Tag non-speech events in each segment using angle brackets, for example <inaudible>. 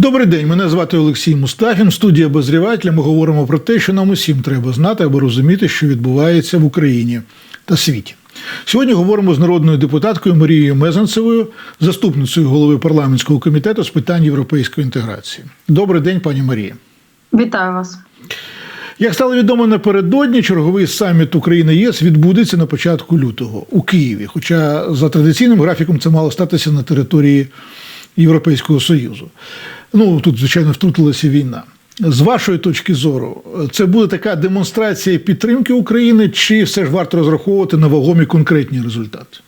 Добрий день, мене звати Олексій Мустафін. Студія обозрівателя. Ми говоримо про те, що нам усім треба знати, аби розуміти, що відбувається в Україні та світі. Сьогодні говоримо з народною депутаткою Марією Мезанцевою, заступницею голови парламентського комітету з питань європейської інтеграції. Добрий день, пані Марія. Вітаю вас. Як стало відомо напередодні, черговий саміт України ЄС відбудеться на початку лютого у Києві. Хоча за традиційним графіком це мало статися на території Європейського Союзу. Ну тут, звичайно, втрутилася війна. З вашої точки зору, це буде така демонстрація підтримки України, чи все ж варто розраховувати на вагомі конкретні результати?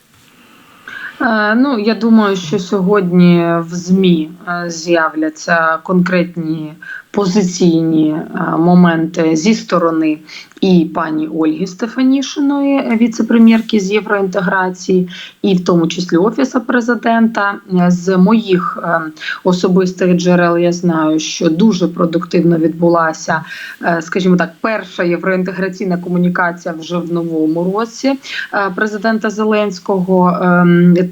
Е, Ну, я думаю, що сьогодні в ЗМІ е, з'являться конкретні позиційні е, моменти зі сторони і пані Ольги Стефанішиної, віце-прем'єрки з євроінтеграції, і в тому числі офісу президента. З моїх особистих джерел я знаю, що дуже продуктивно відбулася, скажімо так, перша євроінтеграційна комунікація вже в новому році президента Зеленського.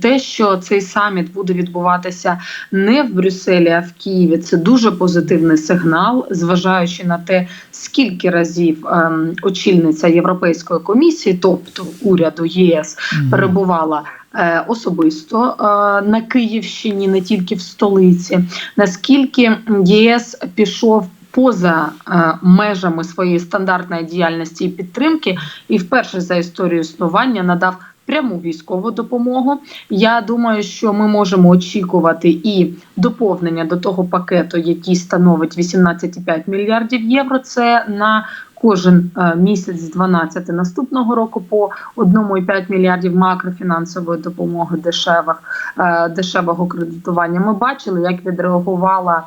Те, що цей саміт буде відбуватися не в Брюсселі, а в Києві, це дуже позитивний сигнал, зважаючи на те, скільки разів ем, очільниця Європейської комісії, тобто уряду ЄС, перебувала. е, Особисто е, на Київщині, не тільки в столиці, наскільки ЄС пішов поза е, межами своєї стандартної діяльності і підтримки, і вперше за історію існування надав пряму військову допомогу. Я думаю, що ми можемо очікувати і доповнення до того пакету, який становить 18,5 мільярдів євро. Це на Кожен е, місяць з 12 наступного року по 1,5 мільярдів макрофінансової допомоги дешевих е, дешевого кредитування. Ми бачили, як відреагувала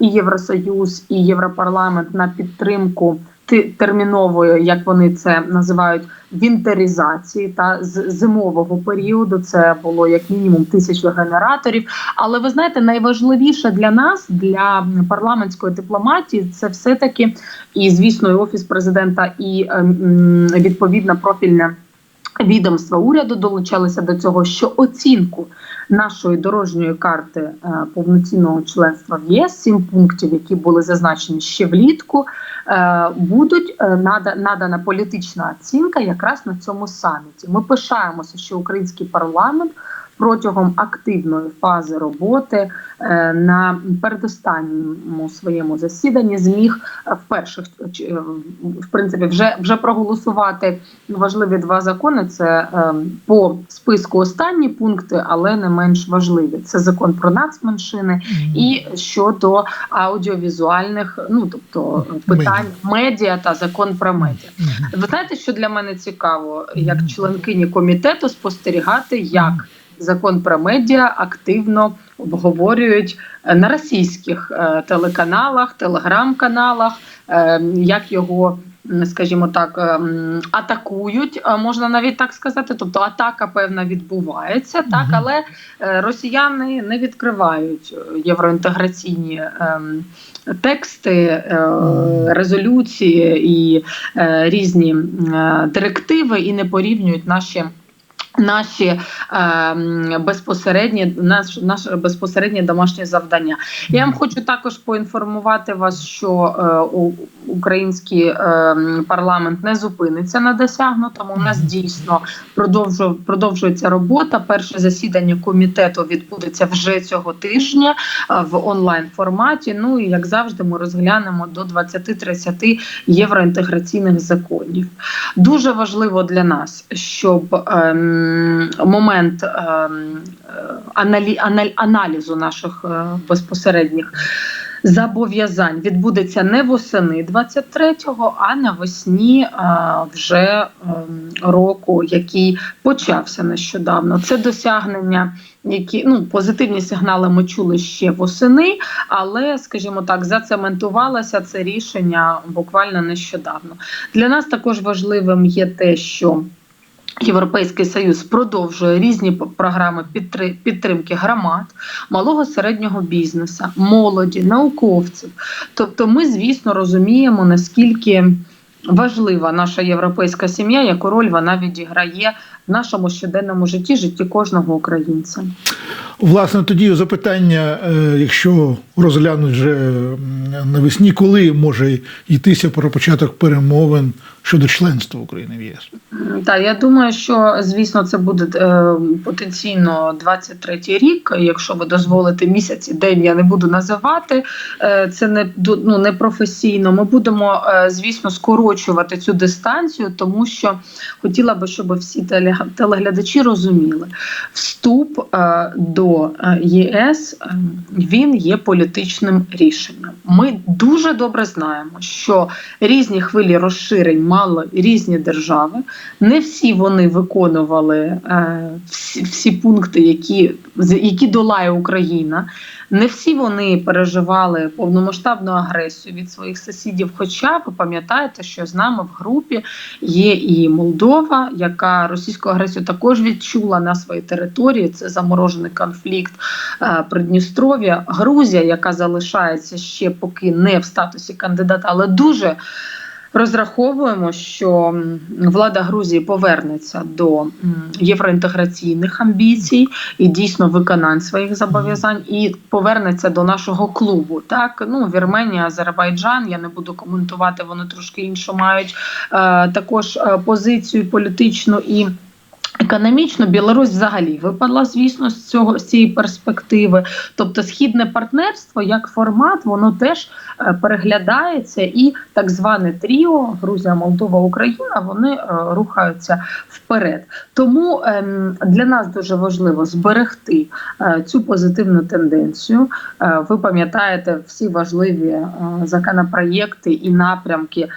і Євросоюз, і Європарламент на підтримку термінової, як вони це називають, вінтеризації та з зимового періоду. Це було як мінімум тисячу генераторів. Але ви знаєте, найважливіше для нас, для парламентської дипломатії, це все таки і звісно, і офіс президента, і ем, відповідна профільна. Відомства уряду долучалися до цього, що оцінку нашої дорожньої карти е, повноцінного членства в ЄС, сім пунктів, які були зазначені ще влітку, е, будуть е, нада, надана політична оцінка якраз на цьому саміті. Ми пишаємося, що український парламент протягом активної фази роботи е, на передостанньому своєму засіданні зміг е, в перших е, в принципі вже вже проголосувати важливі два закони. Це по списку останні пункти, але не менш важливі. Це закон про нацменшини і щодо аудіовізуальних, ну тобто питань медіа та закон про медіа. Ви знаєте, що для мене цікаво, як членкині комітету спостерігати, як закон про медіа активно обговорюють е, на російських е, телеканалах, телеграм-каналах, е, як його. Скажімо так, атакують, можна навіть так сказати. Тобто атака певна відбувається, так але росіяни не відкривають євроінтеграційні ем, тексти, резолюції і різні директиви і не порівнюють наші. Наші е, безпосередні наш, наше безпосереднє домашнє завдання. Я вам хочу також поінформувати вас, що е, український е, парламент не зупиниться на досягнутому. У нас дійсно продовжу, продовжується робота. Перше засідання комітету відбудеться вже цього тижня е, в онлайн форматі. Ну і як завжди, ми розглянемо до 20-30 євроінтеграційних законів. Дуже важливо для нас, щоб ем, момент ем, е, аналізу наших е, безпосередніх. Зобов'язань відбудеться не восени 23-го, а навесні е, вже ем, року, який почався нещодавно. Це досягнення, які ну позитивні сигнали ми чули ще восени, але, скажімо так, зацементувалося це рішення буквально нещодавно. Для нас також важливим є те, що Європейський союз продовжує різні програми підтри- підтримки громад, малого середнього бізнесу, молоді, науковців. Тобто, ми, звісно, розуміємо наскільки важлива наша європейська сім'я, яку роль вона відіграє в нашому щоденному житті, житті кожного українця. Власне, тоді запитання, е, якщо розглянуть вже навесні, коли може йтися про початок перемовин щодо членства України в ЄС? Так, я думаю, що звісно це буде е, потенційно 23-й рік. Якщо ви дозволите місяць і день, я не буду називати. Е, це не ну, не професійно. Ми будемо, е, звісно, скорочувати цю дистанцію, тому що хотіла би, щоб всі теле- телеглядачі розуміли, вступ е, до е, ЄС е, він є політичним рішенням. Ми дуже добре знаємо, що різні хвилі розширень мали різні держави. Не всі вони виконували всі, всі пункти, які, які долає Україна. Не всі вони переживали повномасштабну агресію від своїх сусідів. Хоча ви пам'ятаєте, що з нами в групі є і Молдова, яка російську агресію також відчула на своїй території. Це заморожений конфлікт е, Придністров'я, Грузія, яка залишається ще поки не в статусі кандидата, але дуже розраховуємо, що влада Грузії повернеться до євроінтеграційних амбіцій і дійсно виконань своїх зобов'язань, і повернеться до нашого клубу. Так, ну Вірменія, Азербайджан. Я не буду коментувати, вони трошки іншу мають е, також е, позицію політичну і. Економічно Білорусь взагалі випадла, звісно, з цього з цієї перспективи. Тобто, східне партнерство як формат, воно теж е, переглядається, і так зване тріо Грузія, Молдова, Україна вони е, рухаються вперед. Тому ем, для нас дуже важливо зберегти е, цю позитивну тенденцію. Ви пам'ятаєте всі важливі законопроєкти і напрямки.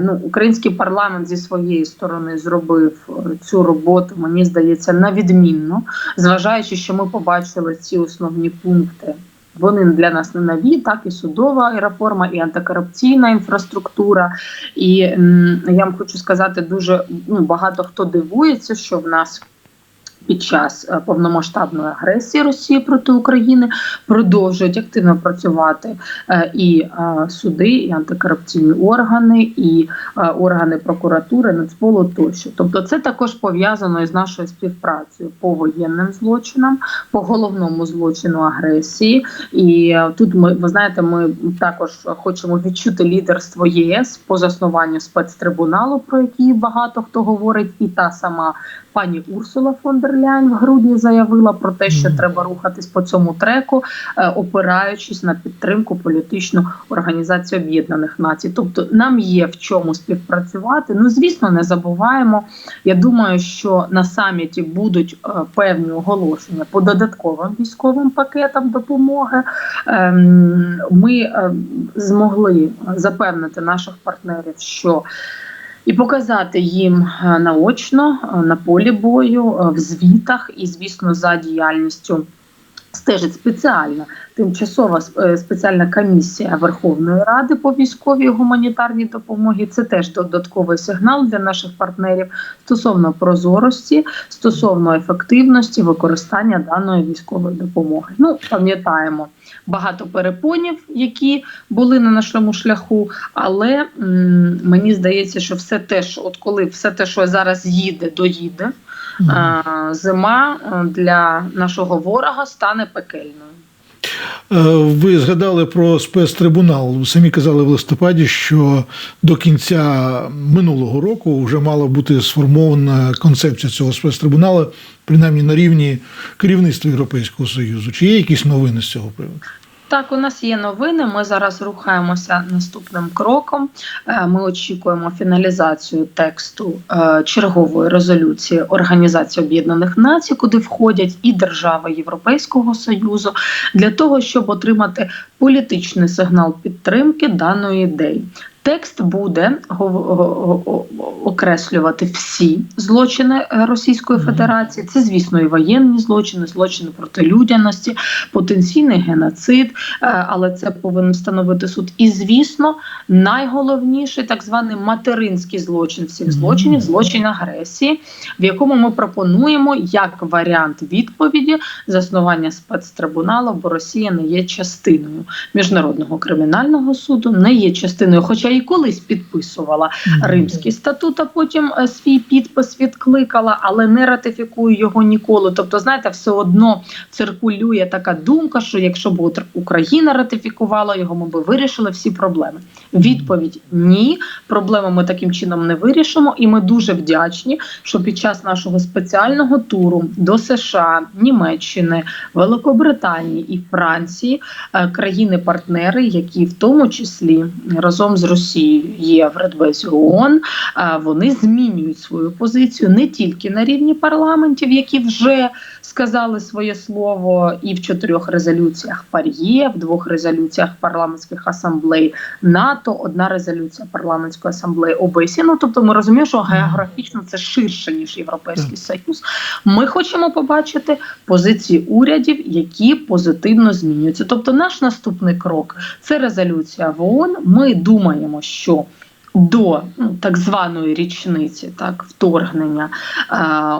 Ну, український парламент зі своєї сторони зробив цю роботу. Мені здається, на відмінно, зважаючи, що ми побачили ці основні пункти. Вони для нас не нові, так і судова реформа, і антикорупційна інфраструктура. І я вам хочу сказати, дуже ну, багато хто дивується, що в нас. Під час е, повномасштабної агресії Росії проти України продовжують активно працювати е, і е, суди, і антикорупційні органи, і органи прокуратури, Нацполу тощо. Тобто, це також пов'язано із нашою співпрацею по воєнним злочинам, по головному злочину агресії. І тут ми ви знаєте, ми також хочемо відчути лідерство ЄС по заснуванню спецтрибуналу, про який багато хто говорить, і та сама пані Урсула фон дер Ляйн в грудні заявила про те, що треба рухатись по цьому треку, е, опираючись на підтримку політичну організацію Об'єднаних Націй. Тобто нам є в чому співпрацювати. Ну звісно, не забуваємо. Я думаю, що на саміті будуть е, певні оголошення по додатковим військовим пакетам допомоги. Ем, Ми е, змогли запевнити наших партнерів, що і показати їм е, наочно е, на полі бою, е, в звітах і, звісно, за діяльністю. Стежить спеціальна тимчасова е, спеціальна комісія Верховної Ради по військовій гуманітарній допомогі. Це теж додатковий сигнал для наших партнерів стосовно прозорості, стосовно ефективності використання даної військової допомоги. Ну пам'ятаємо багато перепонів, які були на нашому шляху. Але м, мені здається, що все те, що от коли все те, що зараз їде, доїде, зима е, для нашого ворога стане пекельною. Е, Ви згадали про спецтрибунал. Самі казали в листопаді, що до кінця минулого року вже мала бути сформована концепція цього спецтрибуналу, принаймні на рівні керівництва Європейського Союзу. Чи є якісь новини з цього приводу? Так, у нас є новини. Ми зараз рухаємося наступним кроком. Е, Ми очікуємо фіналізацію тексту е, чергової резолюції Організації Об'єднаних Націй, куди входять і держави Європейського Союзу, для того, щоб отримати політичний сигнал підтримки даної ідеї. Текст буде окреслювати всі злочини е, Російської Федерації. Це, звісно, і воєнні злочини, злочини проти людяності, потенційний геноцид, е, але це повинен встановити суд. І, звісно, найголовніший так званий материнський злочин всіх злочинів, злочин агресії, в якому ми пропонуємо як варіант відповіді заснування спецтрибуналу, бо Росія не є частиною міжнародного кримінального суду, не є частиною, хоча і колись підписувала Римський статут, а потім е, свій підпис відкликала, але не ратифікує його ніколи. Тобто, знаєте, все одно циркулює така думка, що якщо б Україна ратифікувала його, ми би вирішили всі проблеми. Відповідь ні, проблеми ми таким чином не вирішимо, і ми дуже вдячні, що під час нашого спеціального туру до США, Німеччини, Великобританії і Франції е, країни-партнери, які в тому числі разом з Росією є в Радбезі ООН, вони змінюють свою позицію не тільки на рівні парламентів, які вже сказали своє слово, і в чотирьох резолюціях ПАРЄ, в двох резолюціях парламентських асамблей НАТО, одна резолюція парламентської асамблеї ОБСЄ. Ну тобто, ми розуміємо, що географічно це ширше ніж Європейський Союз. Ми хочемо побачити позиції урядів, які позитивно змінюються. Тобто, наш наступний крок це резолюція в ООН. Ми думаємо, що до ну, так званої річниці, так вторгнення, е,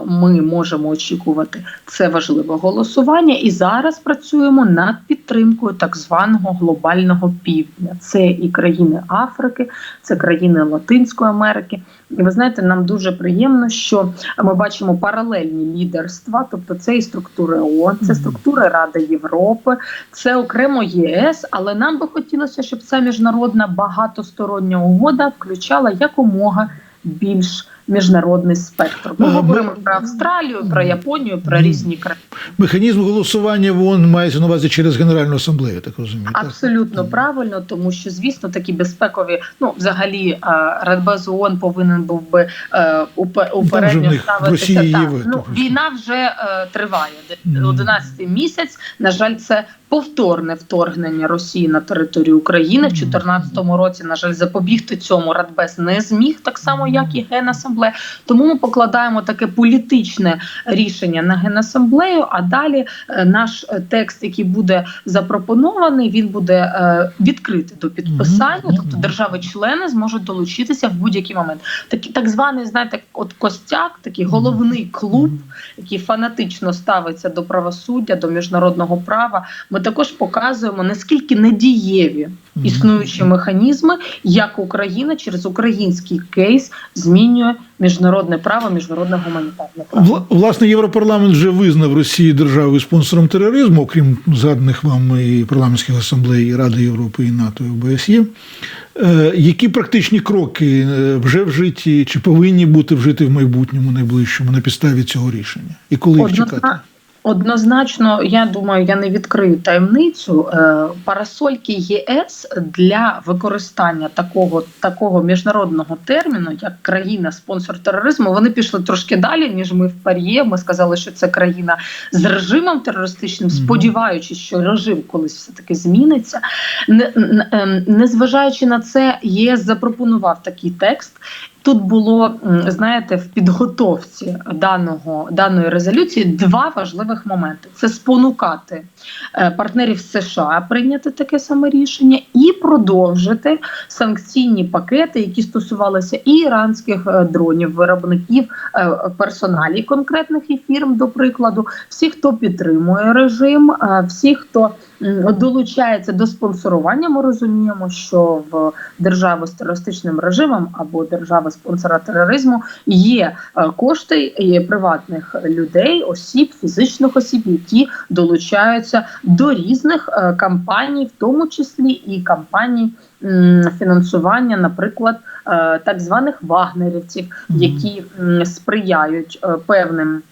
ми можемо очікувати це важливе голосування, і зараз працюємо над підтримкою так званого глобального півдня. Це і країни Африки, це країни Латинської Америки. І ви знаєте, нам дуже приємно, що ми бачимо паралельні лідерства, тобто це і структури ООН, це структури Ради Європи, це окремо ЄС. Але нам би хотілося, щоб ця міжнародна багатостороння угода включала якомога більш міжнародний спектр. Ми Ага, ми- говоримо про Австралію, про Японію, про різні країни. Механізм голосування в ООН мається на увазі через Генеральну асамблею, так розумію. так? Абсолютно правильно, тому що звісно такі безпекові, ну взагалі е, Радбез ООН повинен був би е, упе- упередньо ставитися. Росії так. є ну, війна вже е, триває. Мгм. 11 місяць. На жаль, це повторне вторгнення Росії на територію України в 2014 році. На жаль, запобігти цьому Радбез не зміг, так само як і Генасамблея. Тому ми покладаємо таке політичне рішення на генасамблею. А далі е, наш е, текст, який буде запропонований, він буде е, відкритий до підписання. Тобто держави-члени зможуть долучитися в будь-який момент. Такий так званий, знаєте, от костяк, такий головний клуб, який фанатично ставиться до правосуддя, до міжнародного права. Ми також показуємо наскільки недієві Мгм. Існуючі механізми, як Україна через український кейс змінює міжнародне право, міжнародне гуманітарне право. Власне, Європарламент вже визнав Росію державою спонсором тероризму, окрім згаданих вам і парламентських асамблей і Ради Європи, і НАТО, і ОБСЄ. Е, Які практичні кроки е, вже вжиті чи повинні бути вжиті в майбутньому найближчому на підставі цього рішення? І коли їх Однозна- чекати? Однозначно, я думаю, я не відкрию таємницю. Е, Парасольки ЄС для використання такого такого міжнародного терміну, як країна-спонсор тероризму, вони пішли трошки далі, ніж ми в ПАРЄ. Ми сказали, що це країна з режимом терористичним, сподіваючись, що режим колись все таки зміниться. Ем, Незважаючи на це, ЄС запропонував такий текст. Тут було знаєте в підготовці даного даної резолюції два важливих моменти: це спонукати е, партнерів США прийняти таке саме рішення і продовжити санкційні пакети, які стосувалися і іранських е, дронів, виробників е, персоналі конкретних і фірм, до прикладу, всі, хто підтримує режим, всі, хто долучається до спонсорування. Ми розуміємо, що в держави з терористичним режимом або держави спонсора тероризму є е, кошти є приватних людей, осіб, фізичних осіб, які долучаються до різних е, кампаній, в тому числі і кампаній фінансування, наприклад, е, так званих вагнерівців, які сприяють е, певним.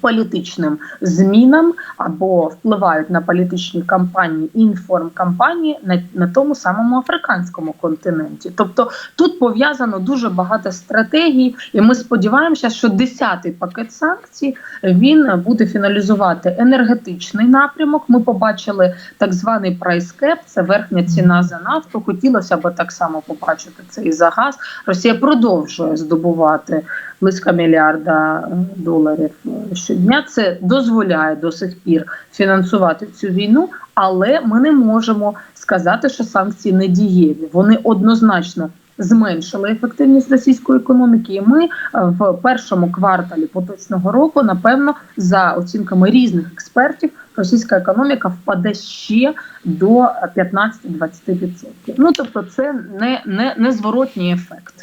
Політичним змінам або впливають на політичні кампанії інформкампанії на, на тому самому африканському континенті. Тобто тут пов'язано дуже багато стратегій, і ми сподіваємося, що 10-й пакет санкцій він буде фіналізувати енергетичний напрямок. Ми побачили так званий прайскеп, це верхня ціна за нафту. Хотілося б так само побачити це і за газ. Росія продовжує здобувати близько мільярда е, доларів е, щодня. Це дозволяє до сих пір фінансувати цю війну, але ми не можемо сказати, що санкції не дієві. Вони однозначно. Зменшили ефективність російської економіки, і ми е, в першому кварталі поточного року, напевно, за оцінками різних експертів, російська економіка впаде ще до 15-20%. Ну тобто, це не, не, не зворотній ефект.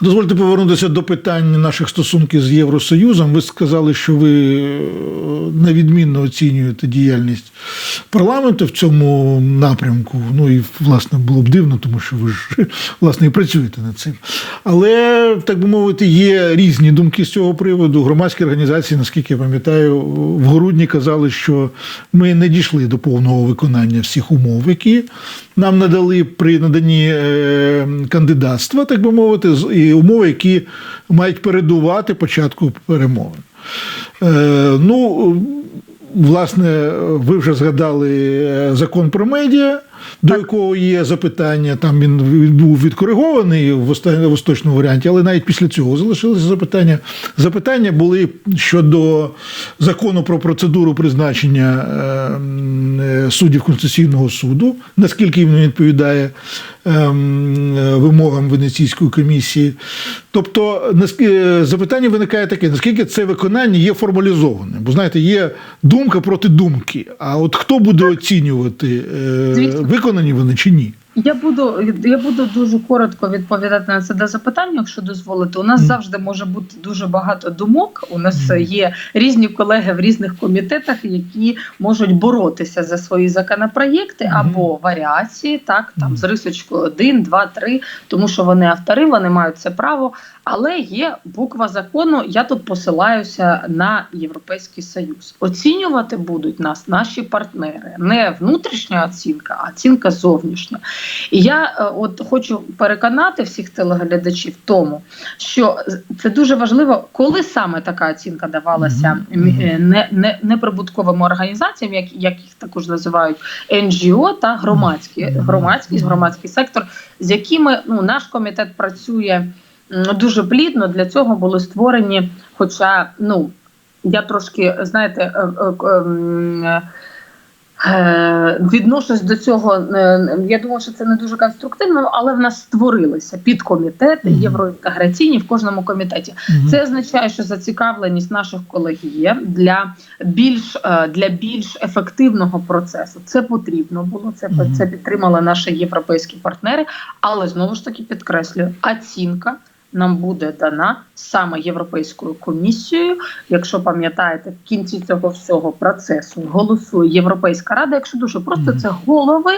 Дозвольте повернутися до питань наших стосунків з Євросоюзом. Ви сказали, що ви е, невідмінно оцінюєте діяльність парламенту в цьому напрямку. Ну і власне було б дивно, тому що ви ж <laughs> власне і працюєте над цим. Але так би мовити, є різні думки з цього приводу. Громадські організації, наскільки я пам'ятаю, в грудні казали, що ми не дійшли до повного виконання всіх умов, які нам надали при наданні е, кандидатства, так би мовити, і умови, які мають передувати початку перемовин. Е, ну, власне, ви вже згадали е, закон про медіа, до якого є запитання. Там він був відкоригований в останньому в остаточному варіанті, але навіть після цього залишилися запитання. Запитання були щодо закону про процедуру призначення е, м, е, суддів Конституційного суду, наскільки він відповідає ем, вимогам Венеційської комісії. Тобто, наскі- запитання виникає таке: наскільки це виконання є формалізованим? Бо знаєте, є думка проти думки. А от хто буде оцінювати, е, виконані вони чи ні? Я буду я буду дуже коротко відповідати на це до запитання, якщо дозволите. У нас завжди може бути дуже багато думок. У нас є різні колеги в різних комітетах, які можуть боротися за свої законопроєкти або варіації, так там з рисочкою 1, 2, 3, тому що вони автори, вони мають це право. Але є буква закону. Я тут посилаюся на Європейський Союз. Оцінювати будуть нас наші партнери, не внутрішня оцінка, а оцінка зовнішня. І я е, от хочу переконати всіх телеглядачів в тому, що це дуже важливо, коли саме така оцінка давалася е, не, не, неприбутковим організаціям, як, як їх також називають НGО та громадські Мгм. громадський сектор, з якими ну наш комітет працює дуже плідно. Для цього були створені, хоча ну я трошки знаєте. Е, Відношусь до цього, е, я думаю, що це не дуже конструктивно, але в нас створилися підкомітети євроінтеграційні в кожному комітеті. Це означає, що зацікавленість наших колег є для більш е, для більш ефективного процесу. Це потрібно було. Це це підтримали наші європейські партнери. Але знову ж таки підкреслюю, оцінка нам буде дана саме європейською комісією. Якщо пам'ятаєте, в кінці цього всього процесу голосує Європейська рада. Якщо дуже просто це голови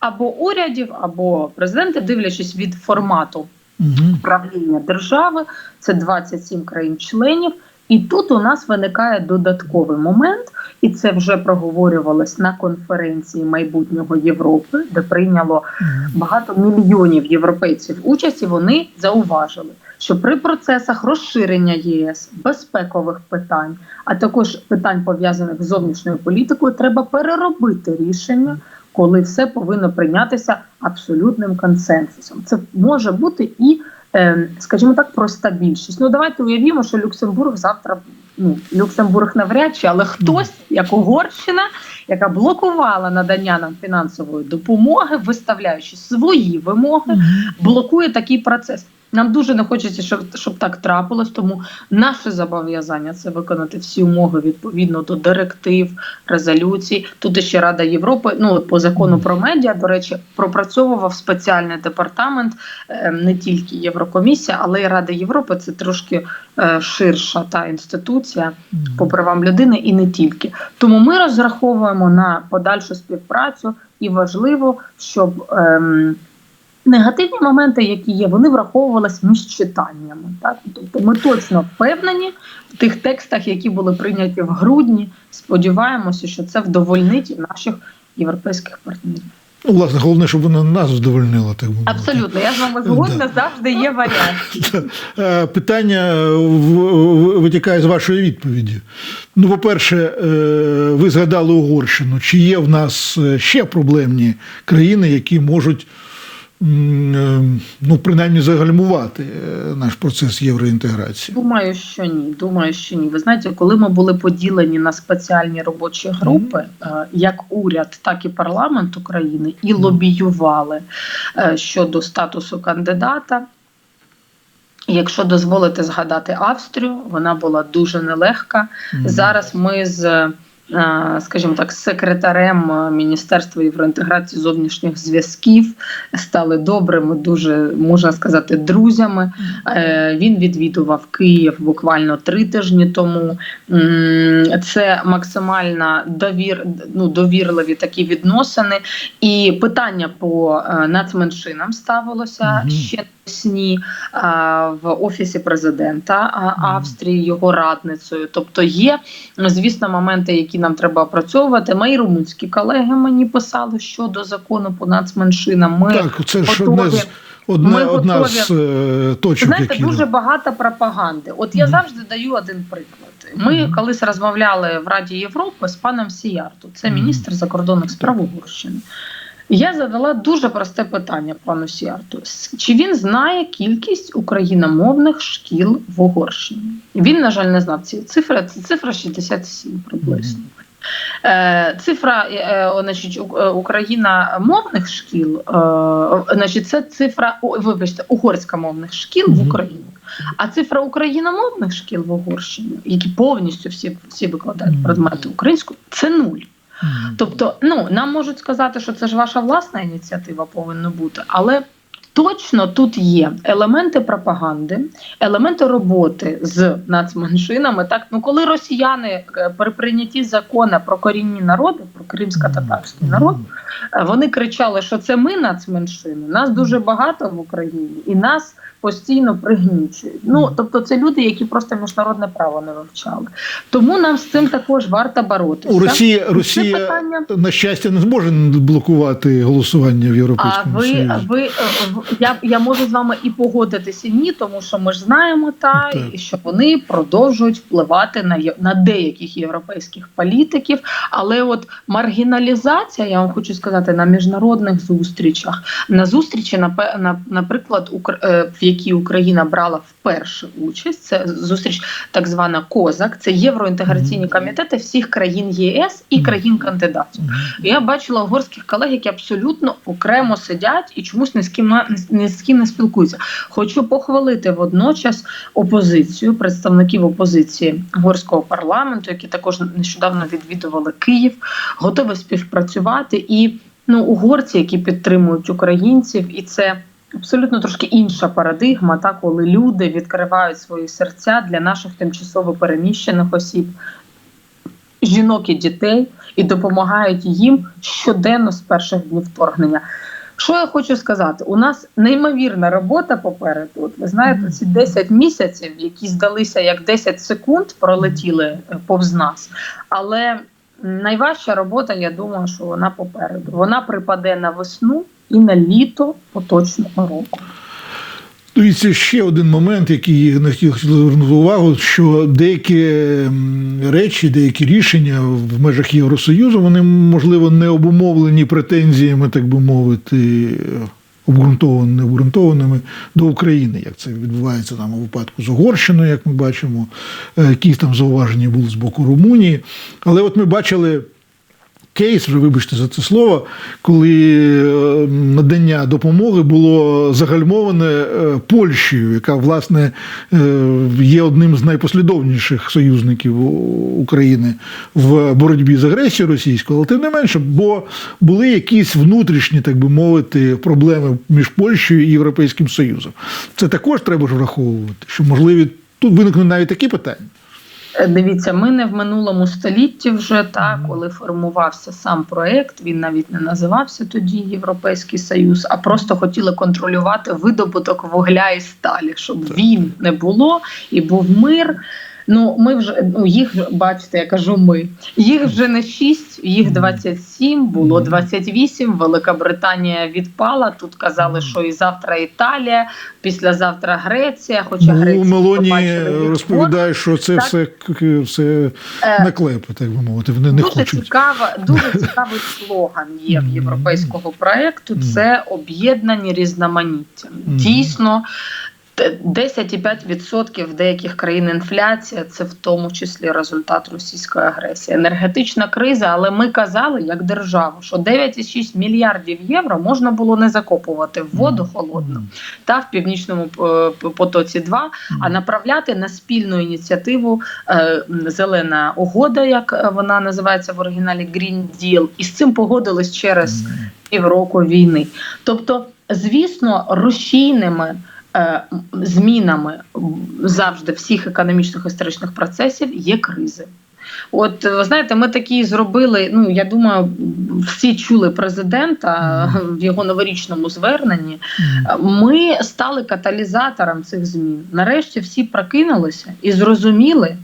або урядів, або президенти, дивлячись від формату управління правління держави, це 27 країн-членів. І тут у нас виникає додатковий момент, і це вже проговорювалось на конференції майбутнього Європи, де прийняло багато мільйонів європейців участь, і вони зауважили, що при процесах розширення ЄС, безпекових питань, а також питань пов'язаних з зовнішньою політикою, треба переробити рішення, коли все повинно прийнятися абсолютним консенсусом. Це може бути і, скажімо так, проста більшість. Ну давайте уявімо, що Люксембург завтра. Ну, Люксембург навряд чи, але хтось, як Угорщина, яка блокувала надання нам фінансової допомоги, виставляючи свої вимоги, блокує такий процес. Нам дуже не хочеться, щоб, щоб так трапилось, тому наше зобов'язання це виконати всі умови відповідно до директив, резолюцій. Тут ще Рада Європи, ну по закону про медіа, до речі, пропрацьовував спеціальний департамент, е, не тільки Єврокомісія, але й Рада Європи. Це трошки е, ширша та інституція по правам людини і не тільки. Тому ми розраховуємо на подальшу співпрацю, і важливо, щоб ем, негативні моменти, які є, вони враховувалися між читаннями. Так? Тобто ми точно впевнені в тих текстах, які були прийняті в грудні. Сподіваємося, що це вдовольнить наших європейських партнерів. Ну, власне, головне, щоб вона нас задовольнила, так би мовити. Абсолютно, я з вами згодна, завжди є варіант. <laughs> Е, Питання в- витікає з вашої відповіді. Ну, по-перше, е, ви згадали Угорщину. Чи є в нас е, ще проблемні країни, які можуть, е, ну, принаймні, загальмувати е, наш процес євроінтеграції? Думаю, що ні. Думаю, що ні. Ви знаєте, коли ми були поділені на спеціальні робочі групи, е, як уряд, так і парламент України, і лобіювали е, щодо статусу кандидата. Якщо дозволите згадати Австрію, вона була дуже нелегка. Зараз ми з е, скажімо так, секретарем е, Міністерства євроінтеграції зовнішніх зв'язків, стали добрими, дуже можна сказати, друзями. Е, Він відвідував Київ буквально три тижні тому. Це максимально довір, ну, довірливі такі відносини. І питання по е, нацменшинам ставилося Мгм. ще навесні е, в офісі президента Австрії, його радницею. Тобто є, звісно, моменти, які нам треба опрацьовувати. Мої румунські колеги мені писали щодо закону по нацменшинам. Ми Так, це ж одне з одне, Ми одна готові. з е, точок, Знаєте, які дуже багато пропаганди. От я Мгм. завжди даю один приклад. Ми Мгм. колись розмовляли в Раді Європи з паном Сіярту, це міністр закордонних справ Угорщини. Я задала дуже просте питання пану Сіарту: чи він знає кількість україномовних шкіл в Угорщині? Він, на жаль, не знав ці цифри. Це цифра 67 приблизно. Е, Цифра е, е, значить, у- е, україномовних шкіл, значить, це цифра, вибачте, угорськомовних шкіл в Україні. А цифра україномовних шкіл в Угорщині, які повністю всі, всі викладають предмети українською, це нуль. Тобто, ну нам можуть сказати, що це ж ваша власна ініціатива повинна бути, але точно тут є елементи пропаганди, елементи роботи з нацменшинами. Так, ну коли росіяни е, при прийнятті закону про корінні народи, про кримсько-татарський народ, вони кричали, що це ми нацменшини. Нас дуже багато в Україні, і нас постійно пригнічують. Ну тобто, це люди, які просто міжнародне право не вивчали. Тому нам з цим також варто боротися. У Росії Росія питання. на щастя не зможе блокувати голосування в А Європейському ви, Союзі. ви е, я, я можу з вами і погодитися, і ні, тому що ми ж знаємо та Так. і що вони продовжують впливати на на деяких європейських політиків. Але от маргіналізація, я вам хочу сказати, на міжнародних зустрічах, на зустрічі, на, наприклад, е, в якій Україна брала вперше участь, це зустріч так звана Козак, це євроінтеграційні комітети всіх країн ЄС і країн кандидатів. Я бачила угорських колег, які абсолютно окремо сидять і чомусь ні з ким ні з ким не спілкуються. Хочу похвалити водночас опозицію, представників опозиції угорського парламенту, які також нещодавно відвідували Київ, готові співпрацювати. І ну, угорці, які підтримують українців, і це. Абсолютно трошки інша парадигма, та коли люди відкривають свої серця для наших тимчасово переміщених осіб, жінок і дітей, і допомагають їм щоденно з перших днів вторгнення. Що я хочу сказати? У нас неймовірна робота попереду. От ви знаєте, ці 10 місяців, які здалися як 10 секунд, пролетіли е, повз нас. Але найважча робота, я думаю, що вона попереду. Вона припаде на весну і на літо поточного року. Дивіться, ще один момент, який на хотів звернути увагу, що деякі речі, деякі рішення в межах Євросоюзу, вони можливо не обумовлені претензіями, так би мовити, обґрунтованими, обґрунтованими до України, як це відбувається там у випадку з Угорщиною, як ми бачимо, е, якісь там зауваження були з боку Румунії. Але от ми бачили кейс, вже вибачте за це слово, коли е, надання допомоги було загальмоване е, Польщею, яка власне е, є одним з найпослідовніших союзників України в боротьбі з агресією російською, але тим не менше, бо були якісь внутрішні, так би мовити, проблеми між Польщею і Європейським Союзом. Це також треба ж враховувати, що можливі тут виникнуть навіть такі питання. Е, Дивіться, ми не в минулому столітті вже та коли формувався сам проект. Він навіть не називався тоді Європейський Союз, а просто хотіли контролювати видобуток вугля і сталі, щоб війн не було і був мир. Ну, ми вже ну їх бачите, я кажу, ми їх вже не 6, їх 27, було 28, Велика Британія відпала. Тут казали, що і завтра Італія, післязавтра Греція. Хоча Ну, Греція Мелоні розповідає, що це Так. все, все Е, наклепи, так би мовити. Вони не дуже хочуть. цікава, дуже <laughs> цікавий слоган є в європейського проекту. Це об'єднані різноманіттям. Дійсно. Т- 10,5% в деяких країн інфляція це в тому числі результат російської агресії. Енергетична криза, але ми казали як держава, що 9,6 мільярдів євро можна було не закопувати в воду холодну та в північному е, потоці 2 а направляти на спільну ініціативу е, Зелена угода, як е, вона називається в оригіналі Green Deal, і з цим погодились через півроку війни. Тобто, звісно, рушійними змінами завжди всіх економічних історичних процесів є кризи. От ви знаєте, ми такі зробили. Ну я думаю, всі чули президента в його новорічному зверненні. Ми стали каталізатором цих змін. Нарешті всі прокинулися і зрозуміли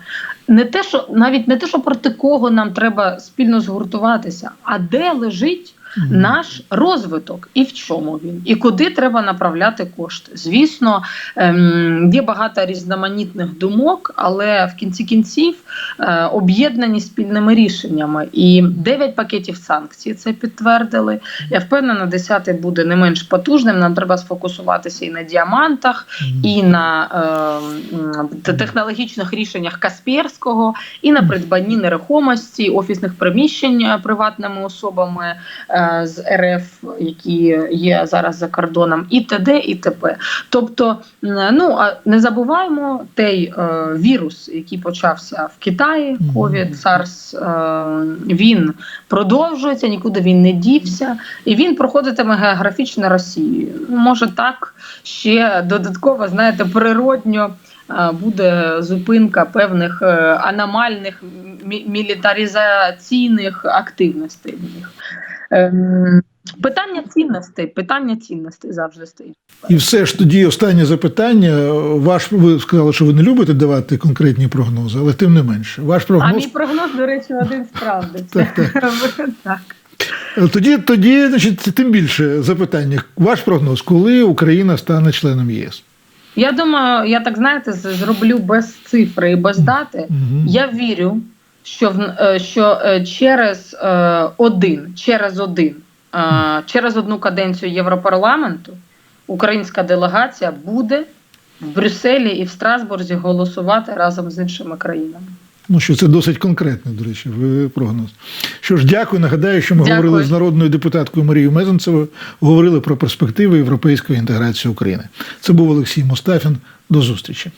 не те, що навіть не те, що проти кого нам треба спільно згуртуватися, а де лежить наш розвиток і в чому він, і куди треба направляти кошти. Звісно, ем, є багато різноманітних думок, але в кінці кінців е, об'єднані спільними рішеннями. І 9 пакетів санкцій це підтвердили. Я впевнена, 10 буде не менш потужним. Нам треба сфокусуватися і на діамантах, і на е, технологічних рішеннях Касперського, і на придбанні нерухомості, офісних приміщень е, приватними особами е, з РФ, які є зараз за кордоном, і т.д. і т.п. Тобто, ну а не забуваємо той е, вірус, який почався в Китаї. COVID, SARS, е, він продовжується, нікуди він не дівся, і він проходитиме географічно Росією. Може так ще додатково, знаєте, природньо. е, Буде зупинка певних е, аномальних мілітаризаційних активностей в них. Ем, Питання цінностей, питання цінностей завжди стоїть. І все ж тоді останнє запитання. Ваш ви сказали, що ви не любите давати конкретні прогнози, але тим не менше, ваш прогноз... А мій прогноз, до речі, один справдиться. <laughs> Так, так. <laughs> тоді, тоді, значить, тим більше запитання. Ваш прогноз, коли Україна стане членом ЄС? Я думаю, я так знаєте, зроблю без цифри і без дати. Мгм. Я вірю, що в е, що е, через е, один, через один, через одну каденцію Європарламенту українська делегація буде в Брюсселі і в Страсбурзі голосувати разом з іншими країнами. Ну що це досить конкретний, до речі, прогноз. Що ж, дякую. Нагадаю, що ми Дякую. говорили з народною депутаткою Марією Мезенцевою, говорили про перспективи європейської інтеграції України. Це був Олексій Мустафін. До зустрічі.